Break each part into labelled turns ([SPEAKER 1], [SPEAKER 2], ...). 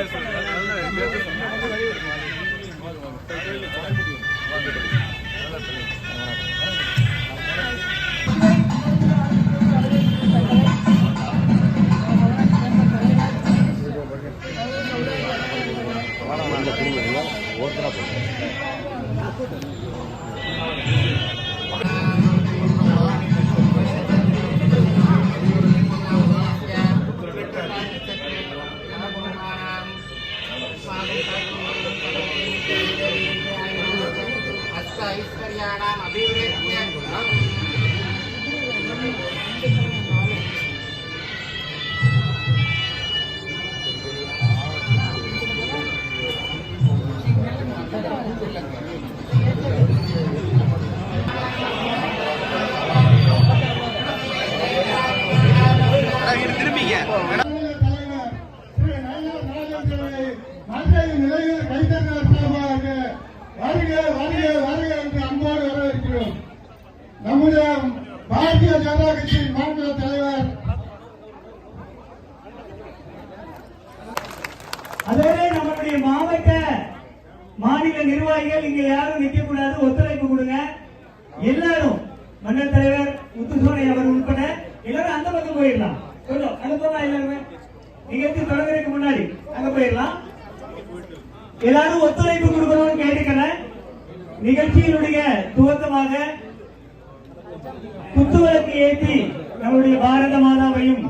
[SPEAKER 1] நல்ல நிர்வாகிகள் இங்க யாரும் நிக்க கூடாது ஒத்துழைப்பு கொடுங்க. எல்லாரும் மன்னர் தலைவர் முத்துசோனை அவர் உட்பட எல்லாரும் அந்த பக்கம் போயிடலாம். கொஞ்சம் அங்க போகலாம் எல்லாருமே நிகழ்ச்சி தொடங்குறதுக்கு முன்னாடி அங்க போயிடலாம். எல்லாரும் ஒத்துழைப்பு கொடுக்கணும்னு கேட்டுக்கிறேன் நிகழ்ச்சியினுடைய துவக்கமாக குத்துவிளக்கு ஏற்றி நம்முடைய பாரத மாதாவையும்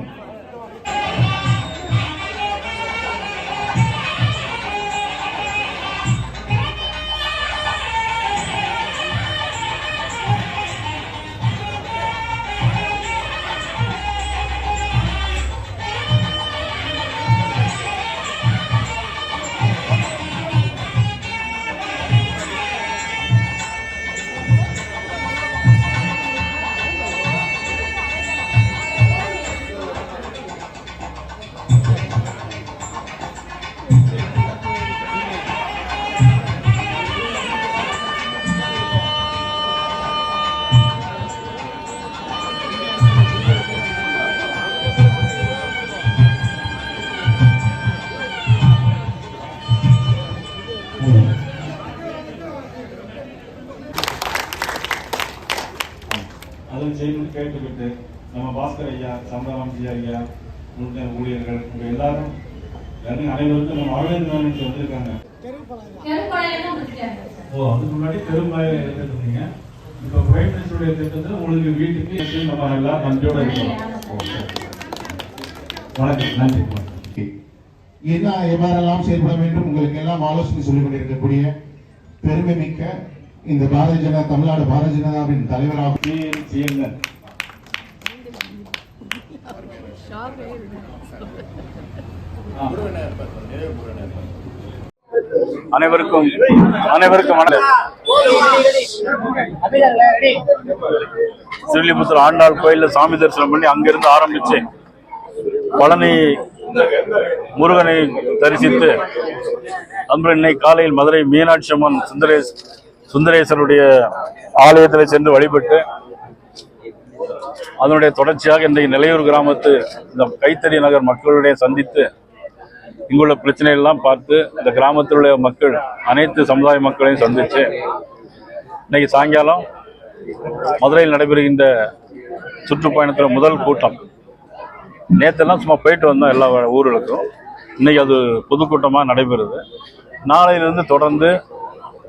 [SPEAKER 2] அதுவும் செய்யணும்னு கேட்டுக்கிட்டு நம்ம பாஸ்கர் ஐயா சம்பராம்ஜி ஐயா உள்ள ஊழியர்கள் இவங்க எல்லாரும் அனைவருக்கும் நம்ம ஆழ்ந்த வந்திருக்காங்க. ஓ அதுக்கு முன்னாடி பெரும்பாய எடுத்துருந்தீங்க இப்போ பிரைம் மினிஸ்டருடைய திட்டத்தில் உங்களுக்கு வீட்டுக்கு எப்படி நம்ம எல்லாம் நன்றியோட சரி. வணக்கம் நன்றி.
[SPEAKER 3] என்ன எவ்வாறெல்லாம் செயல்பட வேண்டும் உங்களுக்கு எல்லாம் ஆலோசனை சொல்லிக் கொண்டிருக்கக்கூடிய பெருமை மிக்க இந்த பாரதிய ஜனதா தமிழ்நாடு பாரதிய ஜனதாவின் தலைவராக
[SPEAKER 4] அனைவருக்கும் அனைவருக்கும் சிவிலிபுத்தூர் ஆண்டாள் கோயில்ல சாமி தரிசனம் பண்ணி அங்கிருந்து ஆரம்பிச்சு பழனி முருகனை தரிசித்து அன்று இன்னைக்கு காலையில் மதுரை மீனாட்சி அம்மன் சுந்தரேஷ் சுந்தரேஸ்வருடைய ஆலயத்தில் சென்று வழிபட்டு அதனுடைய தொடர்ச்சியாக இன்றைக்கு நிலையூர் கிராமத்து இந்த கைத்தறி நகர் மக்களுடைய சந்தித்து இங்குள்ள பிரச்சனையெல்லாம் பார்த்து இந்த கிராமத்தில் உள்ள மக்கள் அனைத்து சமுதாய மக்களையும் சந்தித்து இன்னைக்கு சாயங்காலம் மதுரையில் நடைபெறுகின்ற சுற்றுப்பயணத்தில் முதல் கூட்டம். நேற்றெல்லாம் சும்மா போயிட்டு வந்தோம் எல்லா ஊர்களுக்கும். இன்னைக்கு அது பொதுக்கூட்டமாக நடைபெறுது. நாளையிலிருந்து தொடர்ந்து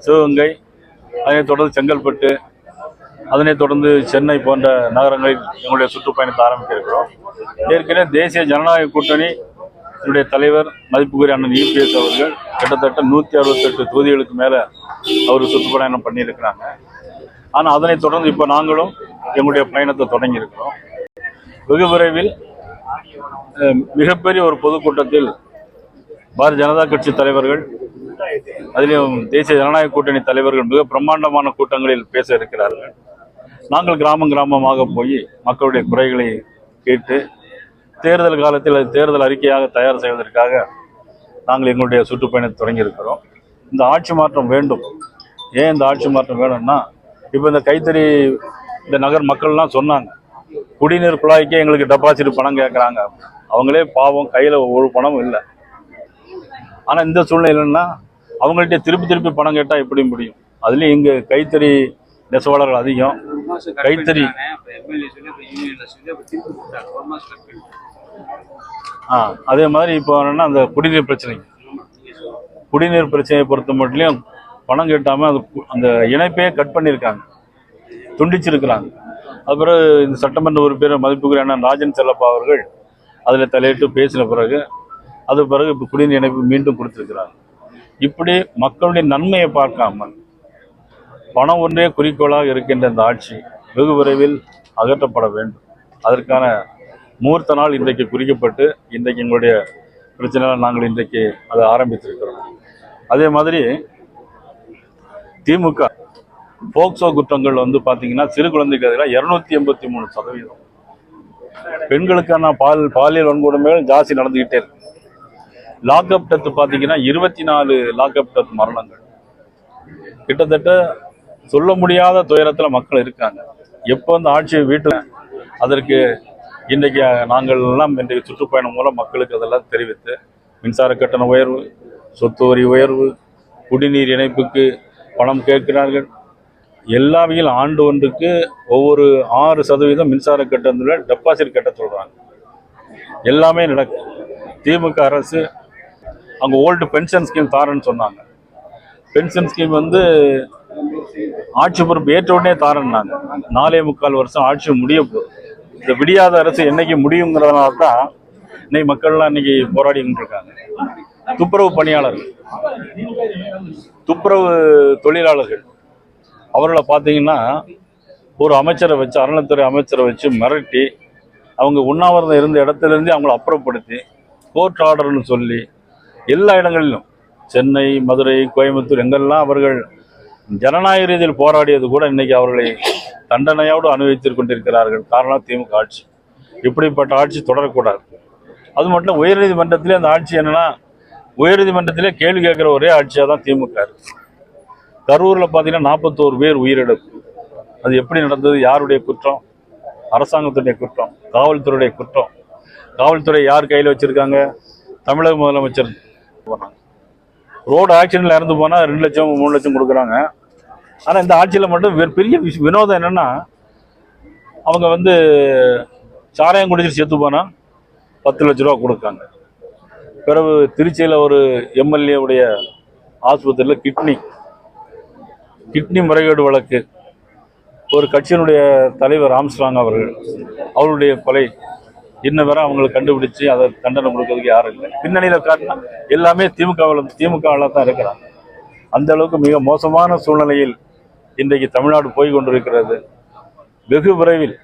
[SPEAKER 4] சிவகங்கை அதனைத் தொடர்ந்து செங்கல்பட்டு அதனைத் தொடர்ந்து சென்னை போன்ற நகரங்களில் எங்களுடைய சுற்றுப்பயணத்தை ஆரம்பிக்க இருக்கிறோம் ஏற்கனவே தேசிய ஜனநாயக கூட்டணி என்னுடைய தலைவர் மதிப்புக்குரிய அண்ணன் யூபிஎஸ் அவர்கள் கிட்டத்தட்ட நூற்றி அறுபத்தெட்டு தொகுதிகளுக்கு மேலே அவர் சுற்றுப்பயணம் பண்ணியிருக்கிறாங்க. ஆனால் அதனைத் தொடர்ந்து இப்போ நாங்களும் எங்களுடைய பயணத்தை தொடங்கியிருக்கிறோம். வெகு விரைவில் மிகப்பெரிய ஒரு பொதுக்கூட்டத்தில் பாரதிய ஜனதா கட்சி தலைவர்கள் அதிலும் தேசிய ஜனநாயக கூட்டணி தலைவர்கள் மிக பிரம்மாண்டமான கூட்டங்களில் பேச இருக்கிறார்கள். நாங்கள் கிராமம் கிராமமாக போய் மக்களுடைய குறைகளை கேட்டு தேர்தல் காலத்தில் அது தேர்தல் அறிக்கையாக தயார் செய்வதற்காக நாங்கள் எங்களுடைய சுற்றுப்பயணத்தை தொடங்கியிருக்கிறோம். இந்த ஆட்சி மாற்றம் வேண்டும். ஏன் இந்த ஆட்சி மாற்றம் வேணும்னா இப்போ இந்த கைத்தறி இந்த நகர் மக்கள்லாம் சொன்னாங்க. குடிநீர் குழாய்க்கே எங்களுக்கு டெபாசிட் பணம் கேட்குறாங்க. அவங்களே பாவம் கையில் ஒரு பணமும் இல்லை. ஆனால் இந்த சூழ்நிலைன்னா அவங்கள்ட்ட திருப்பி திருப்பி பணம் கேட்டால் எப்படி முடியும். அதுலேயும் இங்கே கைத்தறி நெசவாளர்கள் அதிகம். கைத்தறி. ஆ அதே மாதிரி இப்போ என்னென்னா அந்த குடிநீர் பிரச்சனை குடிநீர் பிரச்சனையை பொறுத்த மட்டும் பணம் கேட்டாமல் அது அந்த இணைப்பே கட் பண்ணியிருக்காங்க துண்டிச்சிருக்கிறாங்க. அப்புறம் இந்த சட்டமன்ற உறுப்பினர் மதிப்புக்குரிய அண்ணன் ராஜன் செல்லப்பா அவர்கள் அதில் தலையிட்டு பேசின பிறகு அது பிறகு இப்போ குடிநீர் இணைப்பு மீண்டும் கொடுத்துருக்கிறாங்க. இப்படி மக்களுடைய நன்மையை பார்க்காமல் பணம் ஒன்றே குறிக்கோளாக இருக்கின்ற இந்த ஆட்சி வெகு விரைவில் அகற்றப்பட வேண்டும். அதற்கான முகூர்த்த நாள் இன்றைக்கு குறிக்கப்பட்டு இன்றைக்கு எங்களுடைய பிரச்சனையால் நாங்கள் இன்றைக்கு அதை ஆரம்பித்திருக்கிறோம். அதே மாதிரி திமுக போக்சோ குற்றங்கள் வந்து பார்த்தீங்கன்னா சிறு குழந்தைக்கு எதிராக இரநூத்தி எண்பத்தி மூணு சதவீதம். பெண்களுக்கான பால் பாலியல் வன்கொடுமைகள் ஜாஸ்தி நடந்துக்கிட்டே இருக்கு. லாக்அப் டெத் பார்த்தீங்கன்னா இருபத்தி நாலு லாக்அப் டெத் மரணங்கள். கிட்டத்தட்ட சொல்ல முடியாத துயரத்தில் மக்கள் இருக்காங்க. எப்போ வந்து ஆட்சியை வீட்டில் அதற்கு இன்றைக்கு நாங்கள் எல்லாம் இன்றைக்கு சுற்றுப்பயணம் மூலம் மக்களுக்கு அதெல்லாம் தெரிவித்து மின்சார கட்டண உயர்வு சொத்து வரி உயர்வு குடிநீர் இணைப்புக்கு பணம் கேட்கிறார்கள். எல்லாவையும் ஆண்டு ஒன்றுக்கு ஒவ்வொரு ஆறு சதவீதம் மின்சார கட்டணத்தில் டெபாசிட் கட்ட சொல்கிறாங்க எல்லாமே நடக்கும் திமுக அரசு அங்கே ஓல்டு பென்ஷன் ஸ்கீம் தாரேன்னு சொன்னாங்க. பென்ஷன் ஸ்கீம் வந்து ஆட்சி பொறுப்பு ஏற்ற உடனே தாரேன்னாங்க. நாலே முக்கால் வருஷம் ஆட்சி முடிய போகுது இந்த விடியாத அரசு என்னைக்கு முடியுங்கிறதுனால தான் இன்னைக்கு மக்கள்லாம் இன்னைக்கு போராடிக்கிட்டு இருக்காங்க துப்புரவு பணியாளர்கள் துப்புரவு தொழிலாளர்கள் அவர்களை பார்த்தீங்கன்னா ஒரு அமைச்சரை வச்சு அறநிலைத்துறை அமைச்சரை வச்சு மிரட்டி அவங்க உண்ணாவிரதம் இருந்த இடத்துலேருந்து அவங்கள அப்புறப்படுத்தி கோர்ட் ஆர்டர்னு சொல்லி எல்லா இடங்களிலும். சென்னை மதுரை கோயம்புத்தூர் எங்கெல்லாம் அவர்கள் ஜனநாயக ரீதியில் போராடியது கூட இன்னைக்கு அவர்களை தண்டனையோடு அனுபவித்துக் கொண்டிருக்கிறார்கள். காரணம் திமுக ஆட்சி. இப்படிப்பட்ட ஆட்சி தொடரக்கூடாது. அது மட்டும் உயர்நீதிமன்றத்திலே அந்த ஆட்சி என்னன்னா உயர்நீதிமன்றத்திலே கேள்வி கேட்குற ஒரே ஆட்சியாக தான் திமுக இருக்கு. கரூரில் பார்த்தீங்கன்னா நாற்பத்தோரு பேர் உயிரிழப்பு. அது எப்படி நடந்தது? யாருடைய குற்றம்? அரசாங்கத்துடைய குற்றம்? காவல்துறையுடைய குற்றம்? காவல்துறை யார் கையில் வச்சுருக்காங்க? தமிழக முதலமைச்சர் போனாங்க ரோடு ஆக்சிடென்ட்ல இறந்து போனால் ரெண்டு லட்சம் மூணு லட்சம் கொடுக்குறாங்க. ஆனால் இந்த ஆட்சியில் மட்டும் பெரிய வினோதம் என்னென்னா அவங்க வந்து சாராயம் குடிச்சிட்டு செத்து போனால் பத்து லட்ச ரூபா கொடுக்காங்க. பிறகு திருச்சியில் ஒரு எம்எல்ஏவுடைய ஆஸ்பத்திரியில் கிட்னி கிட்னி முறைகேடு வழக்கு. ஒரு கட்சியினுடைய தலைவர் ஆம்ஸ்ட்ராங் அவர்கள் அவருடைய கொலை இன்ன வரை அவங்களை கண்டுபிடிச்சு அதை தண்டனை கொடுக்கறதுக்கு யாரும் இல்லை. பின்னணியில் காட்டினா எல்லாமே திமுகவில் திமுகவில் தான் இருக்கிறாங்க. அந்த அளவுக்கு மிக மோசமான சூழ்நிலையில் இன்றைக்கு தமிழ்நாடு போய் கொண்டிருக்கிறது. வெகு விரைவில்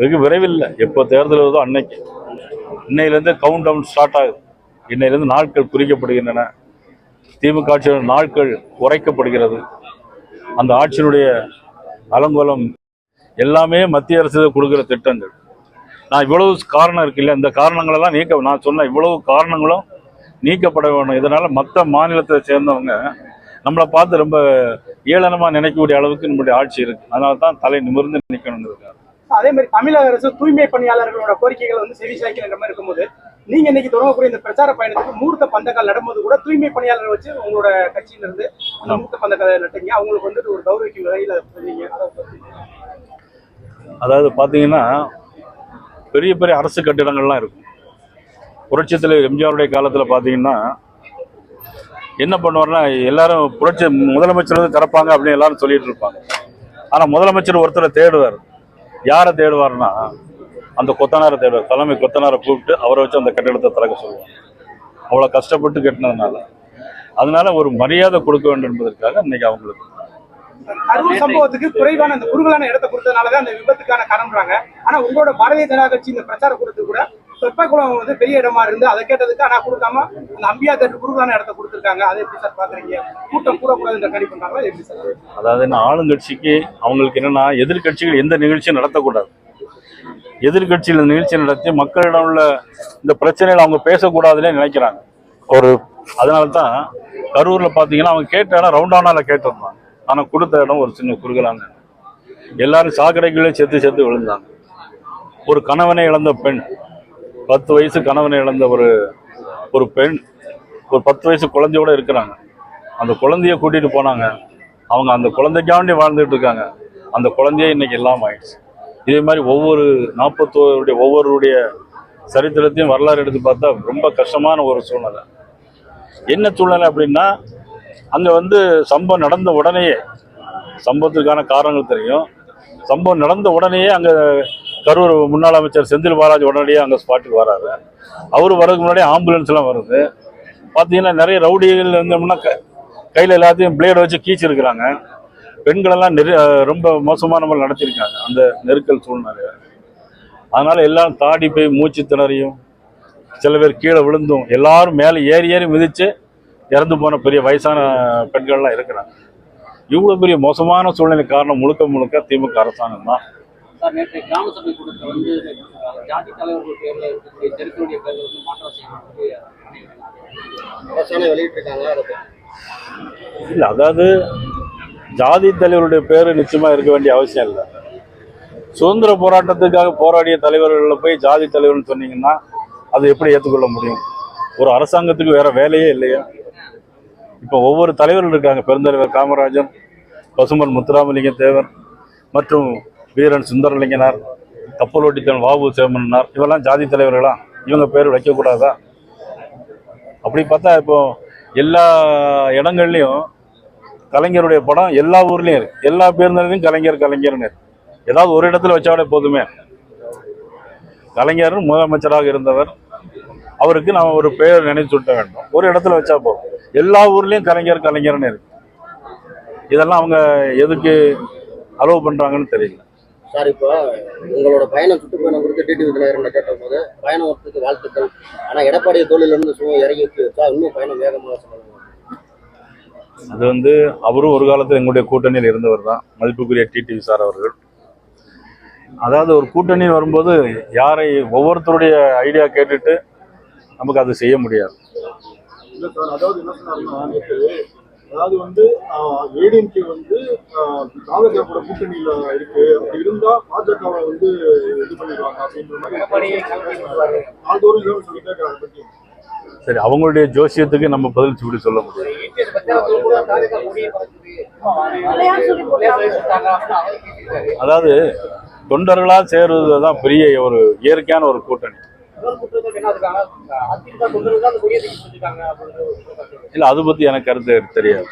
[SPEAKER 4] வெகு விரைவில் இல்லை. எப்போ தேர்தல் வருதோ அன்னைக்கு. இன்னையிலேருந்து கவுண்ட் டவுன் ஸ்டார்ட் ஆகுது. இன்னையிலேருந்து நாட்கள் குறிக்கப்படுகின்றன. திமுக ஆட்சியோட நாட்கள் குறைக்கப்படுகிறது. அந்த ஆட்சியினுடைய அலங்கோலம் எல்லாமே மத்திய அரசு கொடுக்குற திட்டங்கள். நான் இவ்வளவு காரணம் இருக்கு இல்ல இந்த காரணங்களெல்லாம் நீக்க நான் சொன்ன இவ்வளவு காரணங்களும் நீக்கப்பட வேணும். இதனால மற்ற மாநிலத்தை சேர்ந்தவங்க நம்மளை பார்த்து ரொம்ப ஏளனமா நினைக்கக்கூடிய அளவுக்கு நம்முடைய ஆட்சி இருக்கு. அதனால தான் தலை நிமிர்ந்து நிற்கணுங்கிறது
[SPEAKER 5] அதே மாதிரி தமிழக அரசு தூய்மை பணியாளர்களோட கோரிக்கைகள் வந்து செவி சாய்க்கிற மாதிரி இருக்கும்போது நீங்க இன்னைக்கு தொடங்கக்கூடிய இந்த பிரச்சார பயணத்துக்கு மூர்த்த பந்தக்கால் நடும்போது கூட தூய்மை பணியாளர் வச்சு உங்களோட கட்சியில இருந்து அந்த மூர்த்த பந்தக்கால் நட்டீங்க. அவங்களுக்கு வந்துட்டு ஒரு கௌரவிக்கும் வகையில சொன்னீங்க.
[SPEAKER 4] அதாவது பார்த்தீங்கன்னா பெரிய பெரிய அரசு கட்டிடங்கள்லாம் இருக்கும் புரட்சித்தில் எம்ஜிஆருடைய காலத்தில் பார்த்தீங்கன்னா என்ன பண்ணுவார்னா எல்லாரும் புரட்சி முதலமைச்சர் வந்து திறப்பாங்க அப்படின்னு எல்லாரும் சொல்லிட்டு இருப்பாங்க. ஆனால் முதலமைச்சர் ஒருத்தரை தேடுவார். யாரை தேடுவார்னா அந்த கொத்தனாரை தேடுவார். தலைமை கொத்தனாரை கூப்பிட்டு அவரை வச்சு அந்த கட்டிடத்தை திறக்க சொல்லுவாங்க. அவ்வளோ கஷ்டப்பட்டு கட்டினதுனால. அதனால ஒரு மரியாதை கொடுக்க வேண்டும் என்பதற்காக இன்னைக்கு அவங்களுக்கு
[SPEAKER 5] கரூர் சம்பவத்துக்கு குறைவான அந்த குறுகலான இடத்தை கொடுத்ததுனாலதான் அந்த விபத்துக்கான காரணம்ன்றாங்க. ஆனா உங்களோட பாரதிய ஜனதா கட்சி இந்த பிரச்சார கூட்டத்துக்கு கூட சொற்பக்குளம் வந்து பெரிய இடமா இருந்து அதை கேட்டதுக்கு ஆனா கொடுக்காம அந்த அம்பியா தேட்டர் குறுகலான இடத்தை கொடுத்துருக்காங்க. அதை எப்படி சார் பாக்குறீங்க? கூட்டம் கூடக்கூடாதுன்ற கணி பண்றாங்களா எப்படி சார்?
[SPEAKER 4] அதாவது ஆளுங்கட்சிக்கு அவங்களுக்கு என்னன்னா எதிர்க்கட்சிகள் எந்த நிகழ்ச்சியும் நடத்தக்கூடாது. எதிர்க்கட்சியில் நிகழ்ச்சி நடத்தி மக்களிடம் உள்ள இந்த பிரச்சனைகளை அவங்க பேசக்கூடாதுன்னே நினைக்கிறாங்க. ஒரு அதனால தான் கரூர்ல பாத்தீங்கன்னா அவங்க கேட்ட இடம் ரவுண்டானால கேட்டிருந்தாங்க. ஆனால் கொடுத்த இடம் ஒரு சின்ன குறுகலான இடம். எல்லாரும் சாக்கடைக்குள்ளே செத்து செத்து விழுந்தாங்க. ஒரு கணவனை இழந்த பெண் பத்து வயசு கணவனை இழந்த ஒரு ஒரு பெண் ஒரு பத்து வயசு குழந்தையோட இருக்கிறாங்க. அந்த குழந்தைய கூட்டிட்டு போனாங்க. அவங்க அந்த குழந்தைக்காண்டி வாழ்ந்துட்டு இருக்காங்க. அந்த குழந்தையே இன்னைக்கு எல்லாம் ஆயிடுச்சு. இதே மாதிரி ஒவ்வொரு நாற்பத்தோருடைய ஒவ்வொருடைய சரித்திரத்தையும் வரலாறு எடுத்து பார்த்தா ரொம்ப கஷ்டமான ஒரு சூழ்நிலை. என்ன சூழ்நிலை அப்படின்னா அங்கே வந்து சம்பவம் நடந்த உடனேயே சம்பவத்துக்கான காரணங்கள் தெரியும். சம்பவம் நடந்த உடனேயே அங்கே கரூர் முன்னாள் அமைச்சர் செந்தில் பாலாஜி உடனடியே அங்கே ஸ்பாட்டுக்கு வராரு. அவர் வர்றதுக்கு முன்னாடியே ஆம்புலன்ஸ்லாம் வருது. பார்த்தீங்கன்னா நிறைய ரவுடிகள் இருந்தோம்னா க கையில் எல்லாத்தையும் பிளேடை வச்சு கீச்சிருக்கிறாங்க. பெண்களெல்லாம் நெரு ரொம்ப மோசமான முறையில் நடத்தியிருக்காங்க அந்த நெருக்கல் சூழ்நிலை அதனால் எல்லாம் தாடி போய் மூச்சு திணறியும். சில பேர் கீழே விழுந்தும். எல்லாரும் மேலே ஏறி ஏறி மிதித்து இறந்து போன பெரிய வயசான பெண்கள்லாம் இருக்கிறாங்க. இவ்வளோ பெரிய மோசமான சூழ்நிலை காரணம் முழுக்க முழுக்க திமுக அரசாங்கம் தான்.
[SPEAKER 6] சார் நேற்று கிராம சபை கூட்டத்தில் வந்து அஹ், ஜாதி தலைவர்கள் பேர்ல இருக்கக்கூடிய தெருக்களுடைய பேர்ல வந்து மாற்றம் செய்யணும் அரசாணை வெளியிட்டிருக்காங்க அதை
[SPEAKER 4] இல்லை அதாவது ஜாதி தலைவருடைய பேர் நிச்சயமா இருக்க வேண்டிய அவசியம் இல்லை. சுதந்திர போராட்டத்துக்காக போராடிய தலைவர்களில் போய் ஜாதி தலைவர்னு சொன்னீங்கன்னா அது எப்படி ஏற்றுக்கொள்ள முடியும்? ஒரு அரசாங்கத்துக்கு வேற வேலையே இல்லையா. இப்போ ஒவ்வொரு தலைவர்கள் இருக்காங்க. பெருந்தலைவர் காமராஜன் பசுமன் முத்துராமலிங்க தேவர் மற்றும் வீரன் சுந்தரலிங்கனார் கப்பலோட்டித்தன் வாபு சேமனார் இவெல்லாம் ஜாதி தலைவர்களா? இவங்க பேர் வைக்கக்கூடாதா? அப்படி பார்த்தா இப்போ எல்லா இடங்கள்லையும் கலைஞருடைய படம் எல்லா ஊர்லேயும் இருக்கு. எல்லா பேருந்துலையும் கலைஞர் கலைஞர்னு ஏதாவது ஒரு இடத்துல வச்சாலே போதுமே. கலைஞர் முதலமைச்சராக இருந்தவர் அவருக்கு நாம ஒரு பெயர் நினைச்சு சுட்ட வேண்டும். ஒரு இடத்துல வச்சா போதும். எல்லா ஊர்லயும் கலைஞர் கலைஞர்னு இருக்கு. இதெல்லாம் அவங்க எதுக்கு அலோவ் பண்றாங்கன்னு தெரியல.
[SPEAKER 6] சார் இப்போ உங்களோட பயணம் சுற்றுப்பயணம் குறித்து டிடிவி தினகரன் கேட்டபோது பயணம் வரத்துக்கு வாழ்த்துக்கள். ஆனா எடப்பாடி தோளிலிருந்து சும்மா இறங்கி வச்சா இன்னும் பயணம் வேகமாக சொல்லணும்
[SPEAKER 4] அது வந்து அவரும் ஒரு காலத்தில் எங்களுடைய கூட்டணியில் இருந்தவர் தான். மதிப்புக்குரிய டிடிவி சார் அவர்கள். அதாவது ஒரு கூட்டணி வரும்போது யாரை ஒவ்வொருத்தருடைய ஐடியா கேட்டுட்டு நமக்கு அது செய்ய முடியாது.
[SPEAKER 7] அதாவது என்ன அதாவது வந்து ஏடிஎம்கே வந்து பாஜகவோட கூட்டணியில இருக்கு. அப்படி இருந்தா பாஜகவை வந்து இது பண்ணிடுவாங்க அப்படின்ற மாதிரி நாள்தோறும் இதை சொல்லிட்டே இருக்காங்க. அதை பத்தி.
[SPEAKER 4] சரி அவங்களுடைய ஜோசியத்துக்கு நம்ம பதில் இப்படி சொல்ல முடியும். அதாவது தொண்டர்களா சேருவது தான் பெரிய ஒரு இயற்கையான ஒரு கூட்டணி. இல்ல அது பத்தி எனக்கு கருத்து தெரியாது.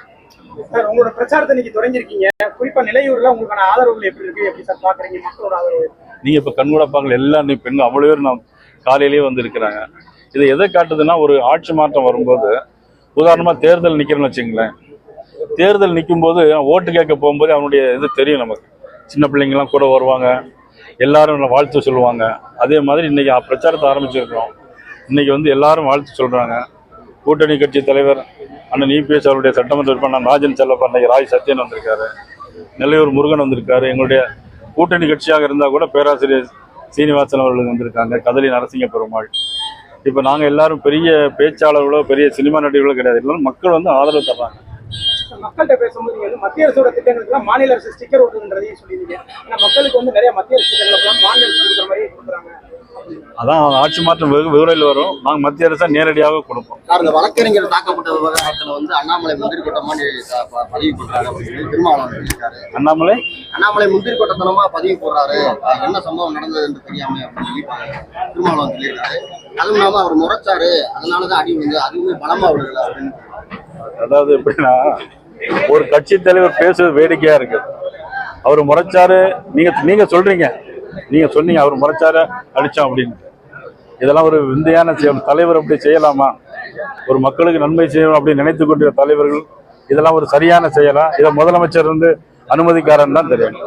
[SPEAKER 5] சார் உங்களோட பிரச்சாரத்தை இன்னைக்கு தொடங்கியிருக்கீங்க. குறிப்பா நிலையூர்ல உங்களுக்கான ஆதரவுகள் எப்படி இருக்கு? எப்படி சார் பாக்குறீங்க மக்களோட ஆதரவு
[SPEAKER 4] நீங்க இப்ப கண்கூட பார்க்கல எல்லா நீ பெண்கள் அவ்வளவு பேர் நாம் காலையிலேயே வந்து இருக்கிறாங்க இது எதை காட்டுதுன்னா ஒரு ஆட்சி மாற்றம் வரும்போது உதாரணமா தேர்தல் நிக்கிறேன்னு வச்சுங்களேன் தேர்தல் நிற்கும் போது ஓட்டு கேட்க போகும்போது அவனுடைய இது தெரியும் நமக்கு. சின்ன பிள்ளைங்கலாம் கூட வருவாங்க. எல்லாரும் வாழ்த்து சொல்லுவாங்க. அதே மாதிரி இன்னைக்கு பிரச்சாரத்தை ஆரம்பிச்சிருக்கிறோம். இன்றைக்கி வந்து எல்லாரும் வாழ்த்து சொல்கிறாங்க கூட்டணி கட்சி தலைவர் அண்ணன் இபிஎஸ் அவருடைய சட்டமன்ற உறுப்பினர் ராஜன் செல்லப்பா இன்னைக்கு ராய் சத்யன் வந்திருக்காரு. நெல்லையூர் முருகன் வந்திருக்காரு. எங்களுடைய கூட்டணி கட்சியாக இருந்தால் கூட பேராசிரியர் சீனிவாசன் அவர்கள் வந்திருக்காங்க. கதலி நரசிங்க பெருமாள். இப்போ நாங்கள் எல்லாரும் பெரிய பேச்சாளர்களோ பெரிய சினிமா நடிகர்களோ கிடையாது. எல்லாரும் மக்கள் வந்து ஆதரவு தர்றாங்க.
[SPEAKER 5] மக்கள்கிட்ட பேசும்போது நீங்க வந்து மத்திய அரசோட திட்டங்களுக்குலாம் மாநில அரசு ஸ்டிக்கர் ஓட்டுன்றதையும் சொல்லியிருக்கீங்க. ஏன்னா மக்களுக்கு வந்து நிறைய மத்திய அரசு திட்டங்களுக்கெல்லாம் மாநில அரசு கொடுக்குற மாதிரி கொடுக்குறாங்க.
[SPEAKER 4] அதான் ஆட்சி மாற்றம் வெகு விரைவில் வரும். நாங்கள் மத்திய அரசா நேரடியாக கொடுப்போம்.
[SPEAKER 6] சார் இந்த வழக்கறிஞர் தாக்கப்பட்ட விவகாரத்துல வந்து அண்ணாமலை முந்திரி கொட்டமா பதிவு பண்றாரு அப்படின்னு திருமாவளவன் சொல்லியிருக்காரு.
[SPEAKER 4] அண்ணாமலை?
[SPEAKER 6] அண்ணாமலை முந்திரி கொட்டத்தனமா பதிவு போடுறாரு. என்ன சம்பவம் நடந்தது என்று தெரியாம அப்படின்னு சொல்லி திருமாவளவன் சொல்லியிருக்காரு. அதுவும் இல்லாம அவர் முறைச்சாரு. அதனாலதான் அடி விழுந்து அதுவுமே பலமா விழுகல அப்படின்னு.
[SPEAKER 4] அதாவது எப்படின்னா ஒரு கட்சி தலைவர் பேசுறது வேடிக்கையா இருக்கு. அவர் முறைச்சாரு. நீங்க நீங்க சொல்றீங்க. நீங்க சொன்னீங்க அவர் முறைச்சாரு அடிச்சோம் அப்படின்னு. இதெல்லாம் ஒரு விந்தையான செயல். தலைவர் அப்படி செய்யலாமா? ஒரு மக்களுக்கு நன்மை செய்யணும் அப்படின்னு நினைத்து கொண்டிருக்கிற தலைவர்கள் இதெல்லாம் ஒரு சரியான செயலா? இதை முதலமைச்சர் வந்து அனுமதிக்காரன்னு தான் தெரியும்.